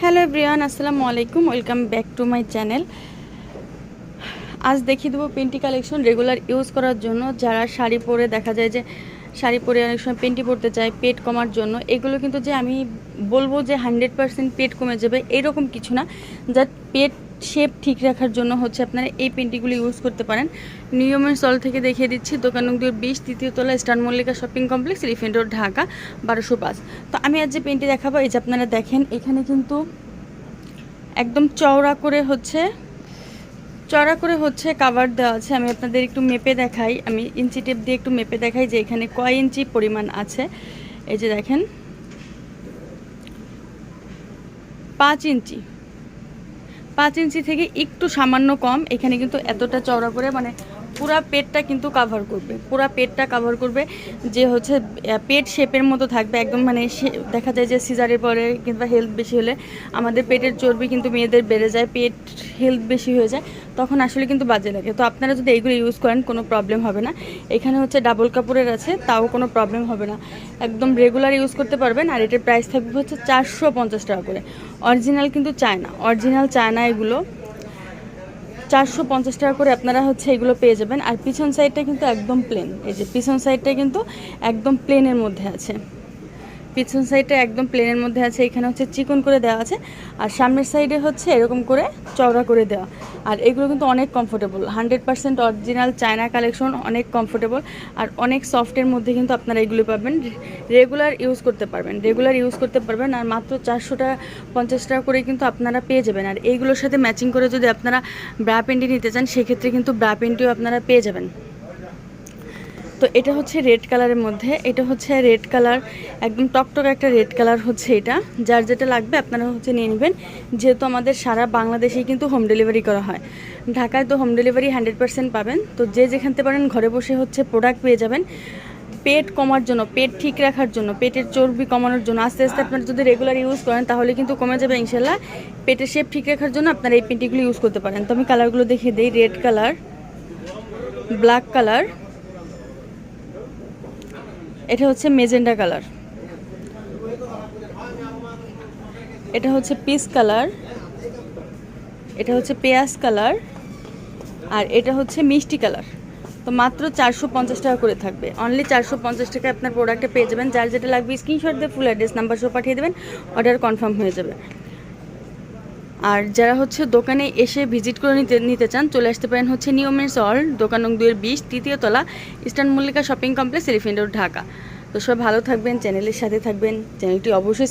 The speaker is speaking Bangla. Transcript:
হ্যালো এভরিওয়ান আসসালামু আলাইকুম welcome back to my channel আজ দেখিয়ে দেবো পেন্টি কালেকশন রেগুলার ইউজ করার জন্য। যারা শাড়ি পরে দেখা যায় যে শাড়ি পরে অনেক সময় পেন্টি পরতে চায়, পেট কমার জন্য, এগুলো কিন্তু যে আমি বলব যে হান্ড্রেড পেট কমে যাবে, এরকম কিছু না। যা পেট শেপ ঠিক রাখার জন্য হচ্ছে আপনারা এই পেন্টিগুলো ইউজ করতে পারেন। নিয়মের সল থেকে দেখিয়ে দিচ্ছি দোকান নং বিশ তৃতীয় তলা star Mallika shopping complex elephant road Dhaka, বারোশো পাঁচ। তো আমি আজ যে পেন্টি দেখাবো, এই যে আপনারা দেখেন, এখানে কিন্তু একদম চওড়া করে হচ্ছে চড়া করে হচ্ছে কাভার দেওয়া আছে। আমি আপনাদের একটু মেপে দেখাই, আমি ইঞ্চি টেপ দিয়ে একটু মেপে দেখাই যে এখানে কয় ইঞ্চি পরিমাণ আছে। এই যে দেখেন, পাঁচ ইঞ্চি। পাঁচ ইঞ্চি থেকে একটু সামান্য কম। এখানে কিন্তু এতটা চওড়া করে মানে পুরা পেটটা কিন্তু কাভার করবে, পুরা পেটটা কাভার করবে, যে হচ্ছে পেট শেপের মতো থাকবে, একদম মানে দেখা যায় যে সিজারের পরে কিংবা হেলথ বেশি হলে আমাদের পেটের চর্বি কিন্তু মেয়েদের বেড়ে যায়, পেট হেলথ বেশি হয়ে যায়, তখন আসলে কিন্তু বাজে লাগে। তো আপনারা যদি এইগুলো ইউজ করেন, কোনো প্রবলেম হবে না। এখানে হচ্ছে ডাবল কাপড়ের আছে, তাও কোনো প্রবলেম হবে না। একদম রেগুলার ইউজ করতে পারবেন, আর এটার প্রাইস থাকবে হচ্ছে চারশো পঞ্চাশ টাকা করে। অরিজিনাল কিন্তু চায়না অরিজিনাল চায়না এগুলো চারশো পঞ্চাশ টাকা করে আপনারা হচ্ছে এগুলো পেয়ে যাবেন। আর পিছন সাইডটা কিন্তু একদম প্লেন এই যে পিছন সাইডটা কিন্তু একদম প্লেনের মধ্যে আছে। পিছন সাইডটা একদম প্লেনের মধ্যে আছে, এখানে হচ্ছে চিকন করে দেওয়া আছে, আর সামনের সাইডে হচ্ছে এরকম করে চওড়া করে দেওয়া। আর এগুলো কিন্তু অনেক comfortable hundred percent original China collection অনেক কমফোর্টেবল আর অনেক সফটের মধ্যে কিন্তু আপনারা এগুলো পাবেন। রেগুলার ইউজ করতে পারবেন রেগুলার ইউজ করতে পারবেন, আর মাত্র চারশো টাকা পঞ্চাশ টাকা করে কিন্তু আপনারা পেয়ে যাবেন। আর এইগুলোর সাথে ম্যাচিং করে যদি আপনারা ব্রা পেন্টি নিতে চান, সেক্ষেত্রে কিন্তু ব্রা পেন্টিও আপনারা পেয়ে যাবেন। তো এটা হচ্ছে রেড কালারের মধ্যে। এটা হচ্ছে রেড কালার একদম টকটক একটা রেড কালার হচ্ছে এটা। যার যেটা লাগবে আপনারা হচ্ছে নিয়ে নেবেন। যেহেতু আমাদের সারা বাংলাদেশেই কিন্তু হোম ডেলিভারি করা হয়। ঢাকায় তো হোম ডেলিভারি হান্ড্রেড পার্সেন্ট পাবেন। তো যে যেখানতে পারেন ঘরে বসে হচ্ছে প্রোডাক্ট পেয়ে যাবেন। পেট কমার জন্য, পেট ঠিক রাখার জন্য, পেটের চর্বি কমানোর জন্য। আস্তে আস্তে আপনারা যদি রেগুলার ইউজ করেন, তাহলে কিন্তু কমে যাবে ইনশাল্লাহ পেটের শেপ ঠিক রাখার জন্য আপনারা এই পেন্টিগুলো ইউজ করতে পারেন। তো আমি কালারগুলো দেখিয়ে দিই। রেড কালার ব্ল্যাক কালার এটা হচ্ছে মেজেন্ডা কালার। এটা হচ্ছে পিস কালার। এটা হচ্ছে পেঁয়াজ কালার। আর এটা হচ্ছে মিষ্টি কালার। তো মাত্র চারশো পঞ্চাশ টাকা করে থাকবে। অনলি চারশো পঞ্চাশ টাকায় আপনার প্রোডাক্টে পেয়ে যাবেন। যার যেটা লাগবে স্ক্রিনশট দিয়ে ফুল অ্যাড্রেস নাম্বার সব পাঠিয়ে দেবেন। অর্ডার কনফার্ম হয়ে যাবে। আর যারা হচ্ছে দোকানে এসে ভিজিট করে নিতে নিতে চান, চলে আসতে পারেন হচ্ছে নিয়মের সল দোকান দুয়ের বিশ, তৃতীয় তলা, eastern Mallika shopping complex, elephant road, Dhaka. তো সব ভালো থাকবেন, চ্যানেলের সাথে থাকবেন, চ্যানেলটি অবশ্যই